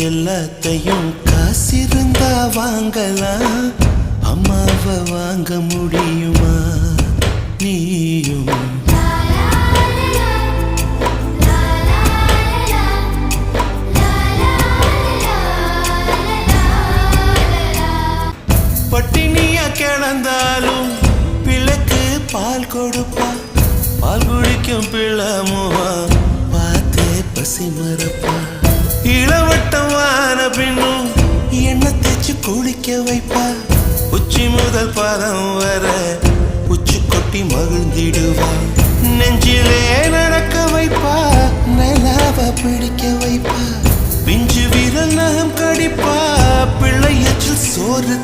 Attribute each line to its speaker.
Speaker 1: எல்லாத்தையும் காசிருந்தா வாங்கலாம் அம்மாவை வாங்க முடியுமா? நீயும். பட்டினியா கிடந்தாலும் பிள்ளைக்கு பால் கொடுப்பா. பால் குடிக்கும் பிள்ளமுவா பார்த்தே பசி மறப்பா. இளவ குளிக்க வைப்பா. உச்சி முதல் பாதம் வர உச்சி கொட்டி மகிழ்ந்திடுவா. நெஞ்சிலே நடக்க வைப்பா. நிலாவ பிடிக்க வைப்பா. பிஞ்சு விரல் நகம் கடிப்பா. பிள்ளை எச்சில் சோறு